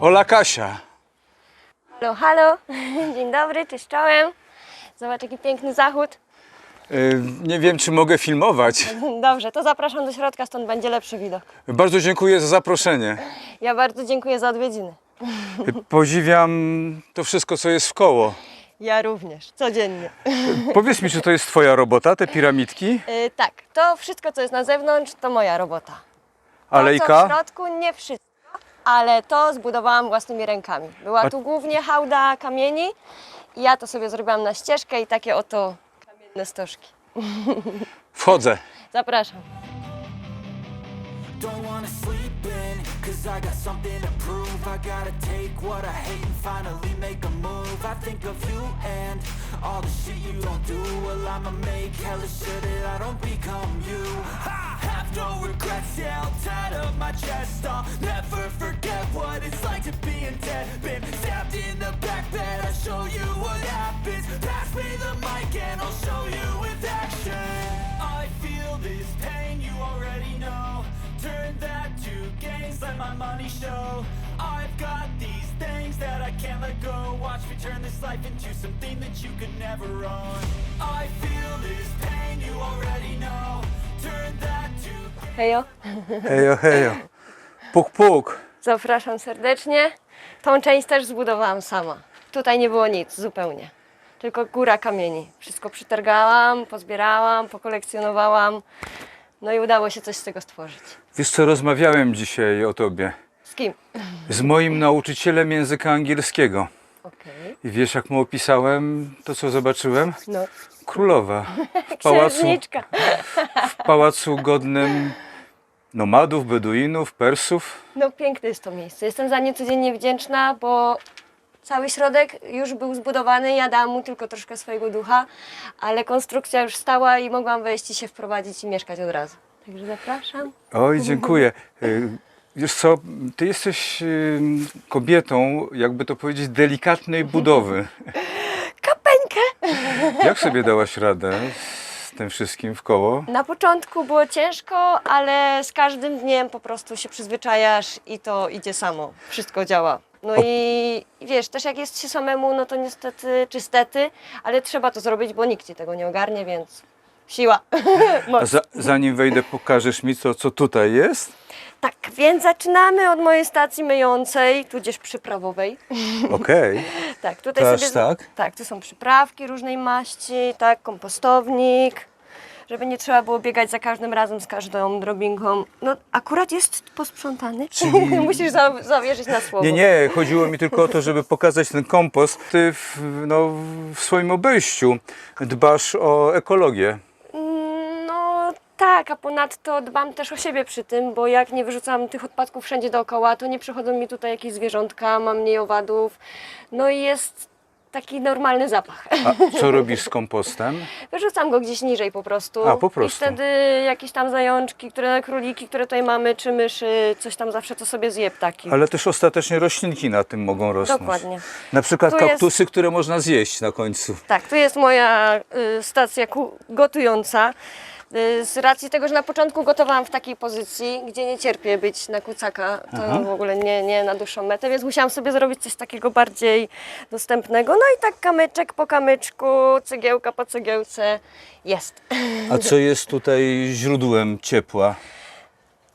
Ola Kasia. Halo, halo. Dzień dobry, cześć czołem. Zobacz, jaki piękny zachód. Y, Nie wiem, czy mogę filmować. Dobrze, to zapraszam do środka, stąd będzie lepszy widok. Bardzo dziękuję za zaproszenie. Ja bardzo dziękuję za odwiedziny. Podziwiam to wszystko, co jest w koło. Ja również, codziennie. Powiedz mi, czy to jest twoja robota, te piramidki? Yy, tak, to wszystko, co jest na zewnątrz, to moja robota. To, co w środku, nie wszystko, ale to zbudowałam własnymi rękami. Była A- tu głównie hałda kamieni i ja to sobie zrobiłam na ścieżkę i takie oto kamienne stożki. Wchodzę. Zapraszam. Don't wanna sleep in, cause I got something to prove. I gotta take what I hate and finally make a move. I think of you and all the shit you don't do. Well, I'ma make hella sure that I don't become you. I have no regrets, yeah, I'll tie up my chest. I'll never forget what it's like to be in debt. Been stabbed in the back bed, I'll show you what happens. Pass me the mic and I'll show you with action. I feel this pain, you already know. Turn that to gains, let my money show. I've got these things that I can't let go. Watch me turn this life into something that you could never own. I feel this pain, you already know. Hejo. Hejo, hejo. Puk, puk. Zapraszam serdecznie. Tą część też zbudowałam sama. Tutaj nie było nic zupełnie. Tylko góra kamieni. Wszystko przytargałam, pozbierałam, pokolekcjonowałam. No i udało się coś z tego stworzyć. Wiesz co, rozmawiałem dzisiaj o tobie Z kim? z moim nauczycielem języka angielskiego. Okej. I wiesz, jak mu opisałem to, co zobaczyłem? No, Królowa. W pałacu, w pałacu godnym nomadów, beduinów, Persów. No piękne jest to miejsce. Jestem za nie codziennie wdzięczna, bo cały środek już był zbudowany. Ja dałam mu tylko troszkę swojego ducha, ale konstrukcja już stała i mogłam wejść i się wprowadzić i mieszkać od razu. Także zapraszam. Oj, dziękuję. Wiesz co, ty jesteś kobietą, jakby to powiedzieć, delikatnej budowy. Kapeńkę! Jak sobie dałaś radę z tym wszystkim w koło? Na początku było ciężko, ale z każdym dniem po prostu się przyzwyczajasz i to idzie samo. Wszystko działa. No i wiesz, też jak jest się samemu, no to niestety, czy stety, ale trzeba to zrobić, bo nikt ci tego nie ogarnie, więc siła. Za, zanim wejdę, pokażesz mi, co, co tutaj jest? Tak, więc zaczynamy od mojej stacji myjącej, tudzież przyprawowej. Okej. Tak, tutaj To aż sobie. tak? Tak, tu są przyprawki różnej maści, tak, kompostownik, żeby nie trzeba było biegać za każdym razem z każdą drobinką. No, akurat jest posprzątany. Czyli- Musisz za, zawierzyć na słowo. Nie, nie, chodziło mi tylko o to, żeby pokazać ten kompost. Ty w, no, w swoim obejściu dbasz o ekologię. Tak, a ponadto dbam też o siebie przy tym, bo jak nie wyrzucam tych odpadków wszędzie dookoła, to nie przychodzą mi tutaj jakieś zwierzątka, mam mniej owadów. No i jest taki normalny zapach. A co robisz z kompostem? Wyrzucam go gdzieś niżej po prostu. A, po prostu. I wtedy jakieś tam zajączki, które króliki, które tutaj mamy, czy myszy, coś tam zawsze to sobie zje ptaki. Ale też ostatecznie roślinki na tym mogą rosnąć. Dokładnie. Na przykład Tu jest- kaktusy, które można zjeść na końcu. Tak, tu jest moja y, stacja ku- gotująca. Y, z racji tego, że na początku gotowałam w takiej pozycji, gdzie nie cierpię być na kucaka, to Aha. w ogóle nie, nie na dłuższą metę, więc musiałam sobie zrobić coś takiego bardziej dostępnego. No i tak kamyczek po kamyczku, cegiełka po cegiełce jest. A co jest tutaj źródłem ciepła?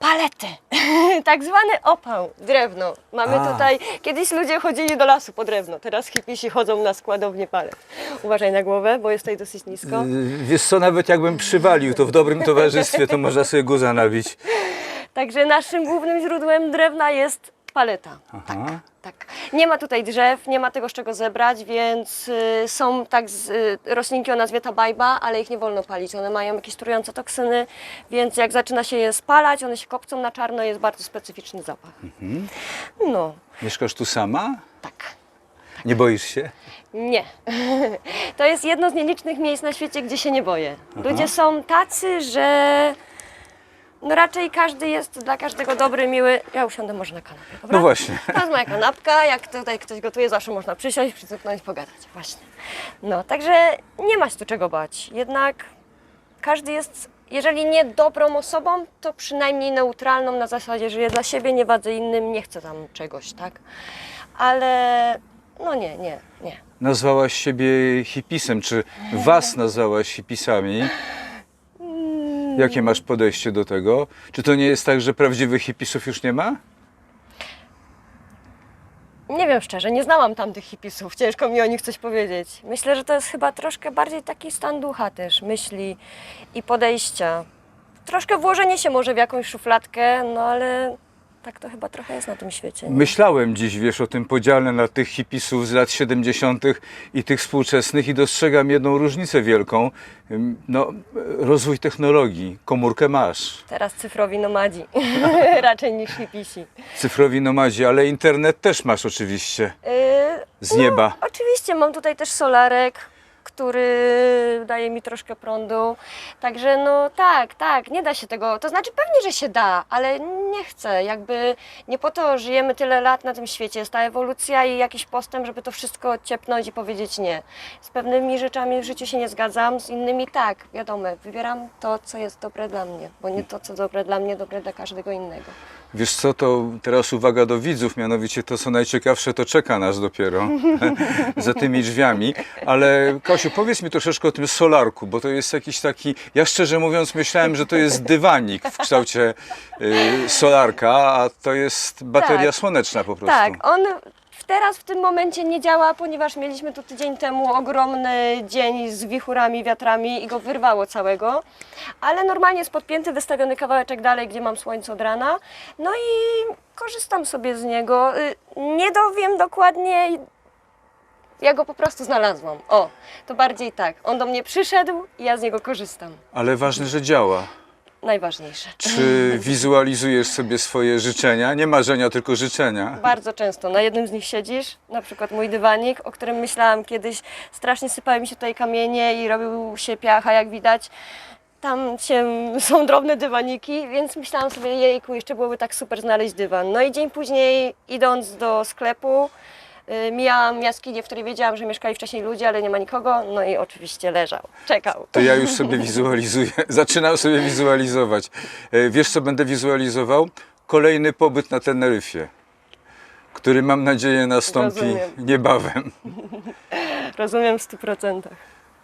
Palety, tak zwany opał, drewno. Mamy A. tutaj, kiedyś ludzie chodzili do lasu po drewno, teraz hipisi chodzą na składownię palet. Uważaj na głowę, bo jest tutaj dosyć nisko. Yy, Wiesz co, nawet jakbym przywalił, to w dobrym towarzystwie to można sobie guza nabić. Także naszym głównym źródłem drewna jest paleta. Aha. Tak. Nie ma tutaj drzew, nie ma tego z czego zebrać, więc y, są tak z, y, roślinki o nazwie tabajba, ale ich nie wolno palić. One mają jakieś trujące toksyny, więc jak zaczyna się je spalać, one się kopcą na czarno, jest bardzo specyficzny zapach. No, Mieszkasz tu sama? tak. Nie boisz się? Nie. To jest jedno z nielicznych miejsc na świecie, gdzie się nie boję. Ludzie są tacy, że no raczej każdy jest dla każdego dobry, miły. Ja usiądę może na kanapie, dobra? No właśnie. To jest moja kanapka, jak tutaj ktoś gotuje, zawsze można przysiąść, przycupnąć, pogadać. Właśnie. No, także nie ma się tu czego bać. Jednak każdy jest jeżeli nie dobrą osobą, to przynajmniej neutralną na zasadzie, żyję dla siebie, nie wadzę innym, nie chcę tam czegoś, tak? Ale no nie, nie, nie. Nazwałaś siebie hipisem, czy was nazwałaś hipisami? Jakie masz podejście do tego? Czy to nie jest tak, że prawdziwych hipisów już nie ma? Nie wiem szczerze, nie znałam tamtych hipisów, ciężko mi o nich coś powiedzieć. Myślę, że to jest chyba troszkę bardziej taki stan ducha też, myśli i podejścia. Troszkę włożenie się może w jakąś szufladkę, no ale tak to chyba trochę jest na tym świecie. nie? Myślałem dziś, wiesz, o tym podziale na tych hipisów z lat 70. i tych współczesnych i dostrzegam jedną różnicę wielką. No, rozwój technologii. Komórkę masz. Teraz cyfrowi nomadzi, raczej niż hipisi. Cyfrowi nomadzi, ale internet też masz oczywiście Yy, z nieba. Oczywiście mam tutaj też solarek, który daje mi troszkę prądu. Także no tak, tak, nie da się tego. To znaczy pewnie, że się da, ale nie chcę. Jakby nie po to żyjemy tyle lat na tym świecie. Jest ta ewolucja i jakiś postęp, żeby to wszystko ciepnąć i powiedzieć nie. Z pewnymi rzeczami w życiu się nie zgadzam, z innymi tak, wiadomo. Wybieram to, co jest dobre dla mnie, bo nie to, co dobre dla mnie, dobre dla każdego innego. Wiesz co, to teraz uwaga do widzów, mianowicie to, co najciekawsze, to czeka nas dopiero za tymi drzwiami. Ale Kasiu, powiedz mi troszeczkę o tym solarku, bo to jest jakiś taki, ja szczerze mówiąc myślałem, że to jest dywanik w kształcie y, solarka, a to jest bateria Tak. słoneczna po prostu. Tak, on teraz w tym momencie nie działa, ponieważ mieliśmy tu tydzień temu ogromny dzień z wichurami, wiatrami i go wyrwało całego. Ale normalnie jest podpięty, wystawiony kawałeczek dalej, gdzie mam słońce od rana. No i korzystam sobie z niego. Y, Nie dowiem dokładnie. Ja go po prostu znalazłam. O, to bardziej tak. On do mnie przyszedł i ja z niego korzystam. Ale ważne, że działa. Najważniejsze. Czy wizualizujesz sobie swoje życzenia? Nie marzenia, tylko życzenia. Bardzo często. Na jednym z nich siedzisz, na przykład mój dywanik, o którym myślałam kiedyś. Strasznie sypały mi się tutaj kamienie i robił się piacha, jak widać. Tam się, są drobne dywaniki, więc myślałam sobie, jejku, jeszcze byłoby tak super znaleźć dywan. No i dzień później, idąc do sklepu, mijałam jaskinię, w której wiedziałam, że mieszkali wcześniej ludzie, ale nie ma nikogo. No i oczywiście leżał, czekał. To ja już sobie wizualizuję, zaczynam sobie wizualizować. E, Wiesz, co będę wizualizował? Kolejny pobyt na Teneryfie, który mam nadzieję nastąpi Rozumiem. niebawem. Rozumiem w stu procentach.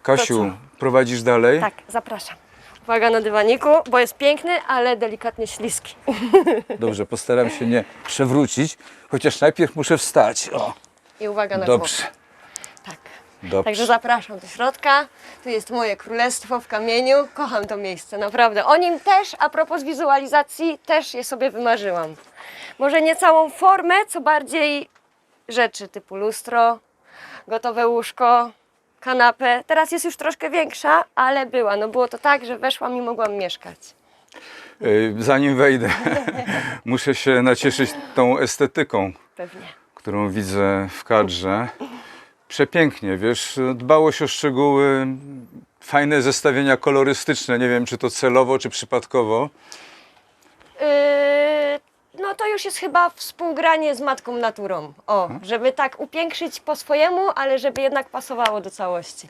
Kasiu, prowadzisz dalej? Tak, zapraszam. Uwaga na dywaniku, bo jest piękny, ale delikatnie śliski. Dobrze, postaram się nie przewrócić, chociaż najpierw muszę wstać. O, I uwaga na dobrze, głowę. Tak. dobrze. Także zapraszam do środka. Tu jest moje królestwo w kamieniu. Kocham to miejsce, naprawdę. O nim też, a propos wizualizacji, też je sobie wymarzyłam. Może nie całą formę, co bardziej rzeczy typu lustro, gotowe łóżko, kanapę. Teraz jest już troszkę większa, ale była. No było to tak, że weszłam i mogłam mieszkać. E, Zanim wejdę, muszę się nacieszyć tą estetyką. Pewnie. Którą widzę w kadrze. Przepięknie, wiesz, dbałość o szczegóły, fajne zestawienia kolorystyczne, nie wiem czy to celowo, czy przypadkowo. Yy, to już jest chyba współgranie z matką naturą. O, żeby tak upiększyć po swojemu, ale żeby jednak pasowało do całości.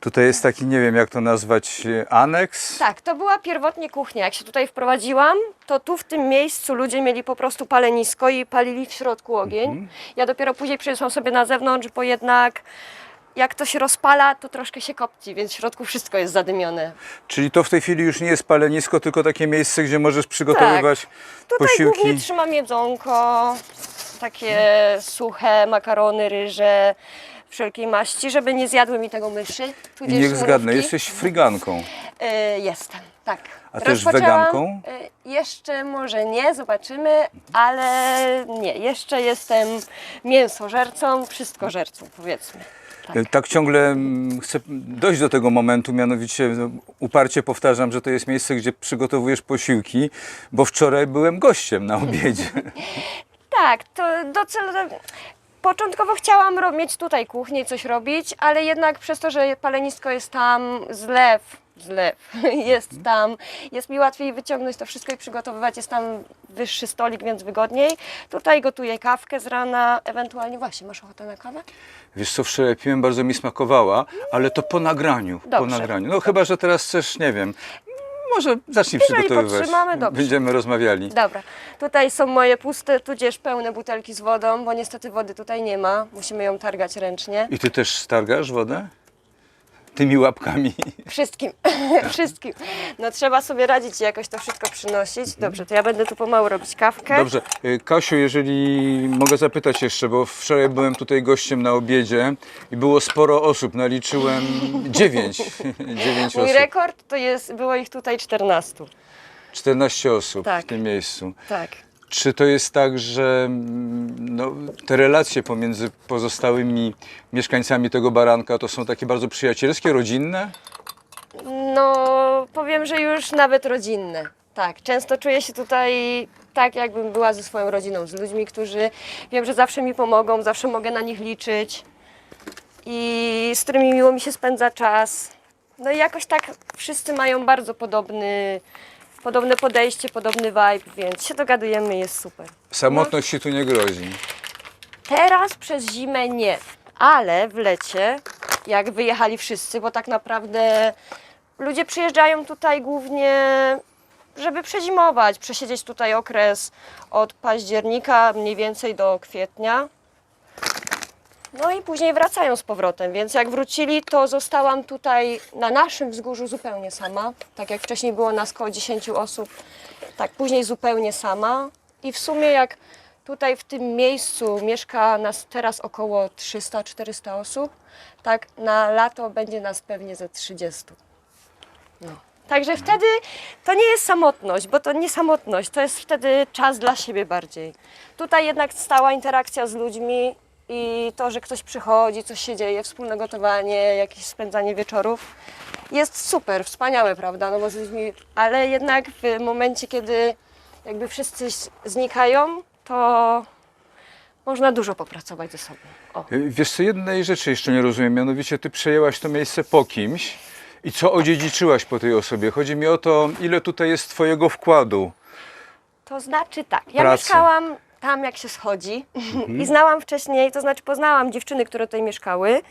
Tutaj jest taki, nie wiem jak to nazwać, e, aneks. Tak, to była pierwotnie kuchnia. Jak się tutaj wprowadziłam, to tu w tym miejscu ludzie mieli po prostu palenisko i palili w środku ogień. Ja dopiero później przyniosłam sobie na zewnątrz, bo jednak jak to się rozpala, to troszkę się kopci, więc w środku wszystko jest zadymione. Czyli to w tej chwili już nie jest palenisko, tylko takie miejsce, gdzie możesz przygotowywać Tak. Tutaj posiłki. głównie trzymam jedzonko, takie suche makarony, ryże, wszelkiej maści, żeby nie zjadły mi tego myszy. I niech zgadnę, mrówki. jesteś friganką. Y, jestem, tak. A też weganką? y, jeszcze może nie, zobaczymy, ale nie, jeszcze jestem mięsożercą, wszystkożercą powiedzmy. Tak. E, Tak ciągle mm, chcę dojść do tego momentu, mianowicie no, uparcie powtarzam, że to jest miejsce, gdzie przygotowujesz posiłki, bo wczoraj byłem gościem na obiedzie. Tak, to docelowo. Początkowo chciałam mieć tutaj kuchnię i coś robić, ale jednak przez to, że palenisko jest tam, zlew, zlew jest tam, jest mi łatwiej wyciągnąć to wszystko i przygotowywać, jest tam wyższy stolik, więc wygodniej. Tutaj gotuję kawkę z rana, ewentualnie właśnie, masz ochotę na kawę? Wiesz co, wczoraj piłem, bardzo mi smakowała, ale to po nagraniu. Po Dobrze. nagraniu. No chyba, że teraz chcesz, nie wiem, może zacznij Jeżeli przygotowywać. podtrzymamy, dobrze. Będziemy rozmawiali. Dobra, tutaj są moje puste, tudzież pełne butelki z wodą, bo niestety wody tutaj nie ma. Musimy ją targać ręcznie. I ty też stargasz wodę? Tymi łapkami. Wszystkim, wszystkim. No trzeba sobie radzić i jakoś to wszystko przynosić. Dobrze, to ja będę tu pomału robić kawkę. Dobrze. Y, Kasiu, jeżeli mogę zapytać jeszcze, bo wczoraj byłem tutaj gościem na obiedzie i było sporo osób. Naliczyłem dziewięć. dziewięć Mój osób. rekord to jest, było ich tutaj 14. 14 osób Tak. w tym miejscu. Tak. Czy to jest tak, że mm, no, te relacje pomiędzy pozostałymi mieszkańcami tego baranka to są takie bardzo przyjacielskie, rodzinne? No, powiem, że już nawet rodzinne. Tak, często czuję się tutaj tak, jakbym była ze swoją rodziną, z ludźmi, którzy wiem, że zawsze mi pomogą, zawsze mogę na nich liczyć i z którymi miło mi się spędza czas. No i jakoś tak wszyscy mają bardzo podobny, podobne podejście, podobny vibe, więc się dogadujemy, jest super. Samotność ci tu nie grozi. Teraz przez zimę nie, ale w lecie, jak wyjechali wszyscy, bo tak naprawdę ludzie przyjeżdżają tutaj głównie, żeby przezimować, przesiedzieć tutaj okres od października mniej więcej do kwietnia. No i później wracają z powrotem, więc jak wrócili, to zostałam tutaj na naszym wzgórzu zupełnie sama. Tak jak wcześniej było nas około 10 osób, tak później zupełnie sama. I w sumie jak tutaj w tym miejscu mieszka nas teraz około 300-400 osób, tak na lato będzie nas pewnie ze 30. No. Także wtedy to nie jest samotność, bo to nie samotność, to jest wtedy czas dla siebie bardziej. Tutaj jednak stała interakcja z ludźmi i to, że ktoś przychodzi, coś się dzieje, wspólne gotowanie, jakieś spędzanie wieczorów jest super, wspaniałe, prawda? No bo z ludźmi, ale jednak w momencie, kiedy jakby wszyscy znikają, to można dużo popracować ze sobą. O. Y, Wiesz co, jednej rzeczy jeszcze nie rozumiem, mianowicie ty przejęłaś to miejsce po kimś i co odziedziczyłaś po tej osobie? Chodzi mi o to, ile tutaj jest twojego wkładu. To znaczy tak, ja Pracy. mieszkałam tam jak się schodzi i znałam wcześniej, to znaczy poznałam dziewczyny, które tutaj mieszkały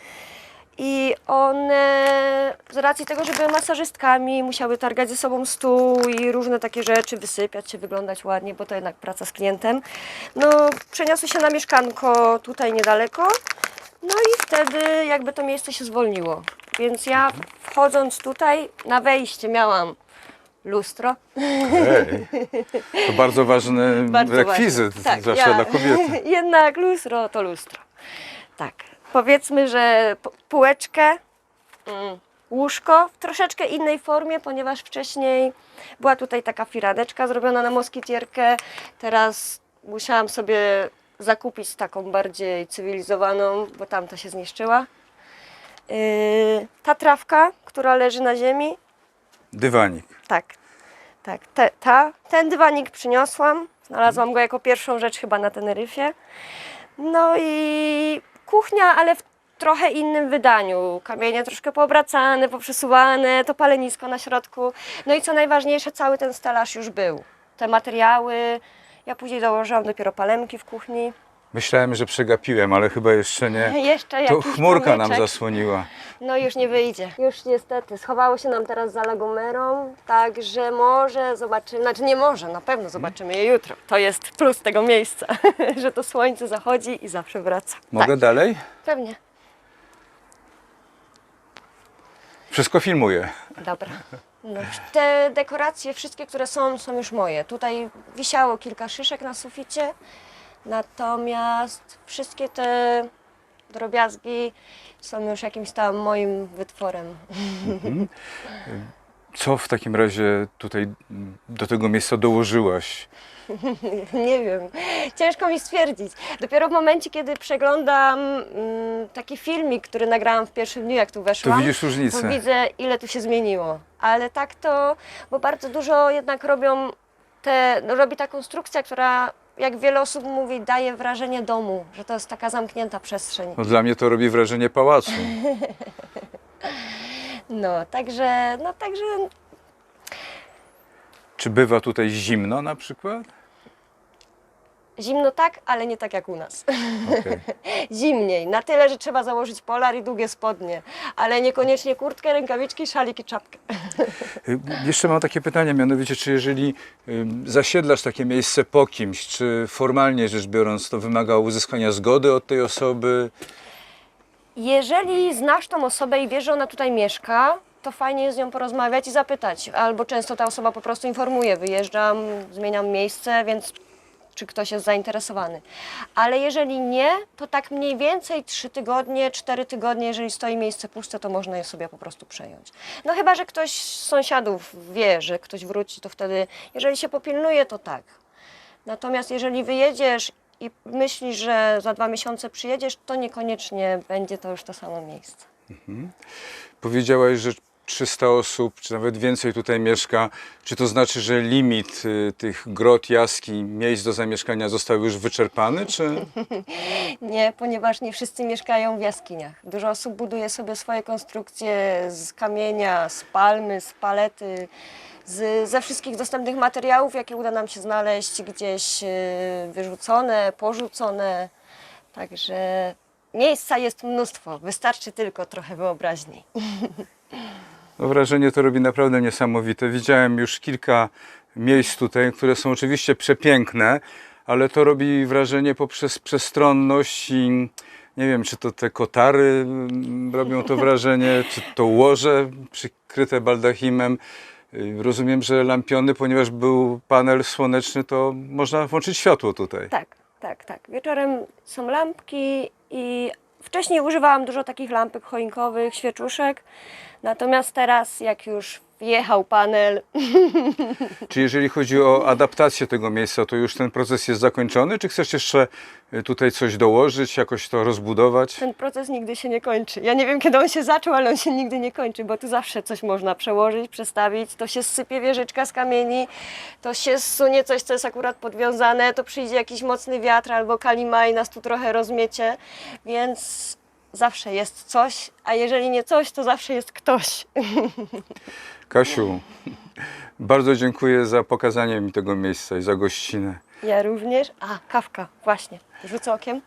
i one z racji tego, że były masażystkami, musiały targać ze sobą stół i różne takie rzeczy, wysypiać się, wyglądać ładnie, bo to jednak praca z klientem. No, przeniosły się na mieszkanko tutaj niedaleko, no i wtedy jakby to miejsce się zwolniło. Więc ja wchodząc tutaj na wejście miałam lustro, Ej, to bardzo ważny Bardzo rekwizyt. Tak, zwłaszcza ja- dla kobiety. Jednak lustro to lustro. Tak. Powiedzmy, że półeczkę, mm, łóżko w troszeczkę innej formie, ponieważ wcześniej była tutaj taka firaneczka zrobiona na moskitierkę. Teraz musiałam sobie zakupić taką bardziej cywilizowaną, bo tamta się zniszczyła. Yy, ta trawka, która leży na ziemi, Dywanik. tak, tak. Te, ta, ten dywanik przyniosłam. Znalazłam go jako pierwszą rzecz chyba na Teneryfie. No i kuchnia, ale w trochę innym wydaniu. Kamienie troszkę poobracane, poprzesuwane, to palenisko na środku. No i co najważniejsze, cały ten stelaż już był. Te materiały. Ja później dołożyłam dopiero palemki w kuchni. Myślałem, że przegapiłem, ale chyba jeszcze nie. Jeszcze To jakiś chmurka nam zasłoniła. No już nie wyjdzie. Już niestety. Schowało się nam teraz za Lagomerą, także może zobaczymy, znaczy nie może, na pewno zobaczymy je jutro. To jest plus tego miejsca, że to słońce zachodzi i zawsze wraca. Mogę Tak, dalej? pewnie. Wszystko filmuję. Dobra. No, te dekoracje, wszystkie, które są, są już moje. Tutaj wisiało kilka szyszek na suficie, natomiast wszystkie te drobiazgi są już jakimś tam moim wytworem. Co w takim razie tutaj do tego miejsca dołożyłaś? Nie wiem, ciężko mi stwierdzić. Dopiero w momencie, kiedy przeglądam mm, taki filmik, który nagrałam w pierwszym dniu, jak tu weszłam, widzisz różnicę. to widzę, ile tu się zmieniło. Ale tak to, bo bardzo dużo jednak robią te, robi ta konstrukcja, która, jak wiele osób mówi, daje wrażenie domu, że to jest taka zamknięta przestrzeń. No, dla mnie to robi wrażenie pałacu. No, także, no także Czy bywa tutaj zimno na przykład? Zimno tak, ale nie tak jak u nas. Okej. Zimniej, na tyle, że trzeba założyć polar i długie spodnie, ale niekoniecznie kurtkę, rękawiczki, szalik i czapkę. Y, Jeszcze mam takie pytanie, mianowicie, czy jeżeli zasiedlasz takie miejsce po kimś, czy formalnie rzecz biorąc to wymaga uzyskania zgody od tej osoby? Jeżeli znasz tą osobę i wiesz, że ona tutaj mieszka, to fajnie jest z nią porozmawiać i zapytać. Albo często ta osoba po prostu informuje, wyjeżdżam, zmieniam miejsce, więc czy ktoś jest zainteresowany. Ale jeżeli nie, to tak mniej więcej 3 tygodnie, 4 tygodnie, jeżeli stoi miejsce puste, to można je sobie po prostu przejąć. No chyba, że ktoś z sąsiadów wie, że ktoś wróci, to wtedy, jeżeli się popilnuje, to tak. Natomiast jeżeli wyjedziesz i myślisz, że za dwa miesiące przyjedziesz, to niekoniecznie będzie to już to samo miejsce. Powiedziałaś, że 300 osób, czy nawet więcej tutaj mieszka. Czy to znaczy, że limit y, tych grot, jaskiń, miejsc do zamieszkania został już wyczerpany, czy... Nie, ponieważ nie wszyscy mieszkają w jaskiniach. Dużo osób buduje sobie swoje konstrukcje z kamienia, z palmy, z palety, z, ze wszystkich dostępnych materiałów, jakie uda nam się znaleźć gdzieś y, wyrzucone, porzucone. Także miejsca jest mnóstwo, wystarczy tylko trochę wyobraźni. No, wrażenie to robi naprawdę niesamowite. Widziałem już kilka miejsc tutaj, które są oczywiście przepiękne, ale to robi wrażenie poprzez przestronność i nie wiem, czy to te kotary mm, robią to wrażenie, czy to łoże przykryte baldachimem. Rozumiem, że lampiony, ponieważ był panel słoneczny, to można włączyć światło tutaj. Tak, tak, tak. Wieczorem są lampki i wcześniej używałam dużo takich lampek choinkowych, świeczuszek. Natomiast teraz, jak już wjechał panel, Czy jeżeli chodzi o adaptację tego miejsca, to już ten proces jest zakończony, czy chcesz jeszcze y, tutaj coś dołożyć, jakoś to rozbudować? ten proces nigdy się nie kończy. Ja nie wiem, kiedy on się zaczął, ale on się nigdy nie kończy, bo tu zawsze coś można przełożyć, przestawić. To się sypie wieżyczka z kamieni, to się zsunie coś, co jest akurat podwiązane, to przyjdzie jakiś mocny wiatr albo kalima i nas tu trochę rozmiecie, więc zawsze jest coś, a jeżeli nie coś, to zawsze jest ktoś. Kasiu, bardzo dziękuję za pokazanie mi tego miejsca i za gościnę. Ja również. A, kawka, właśnie. Rzucę okiem.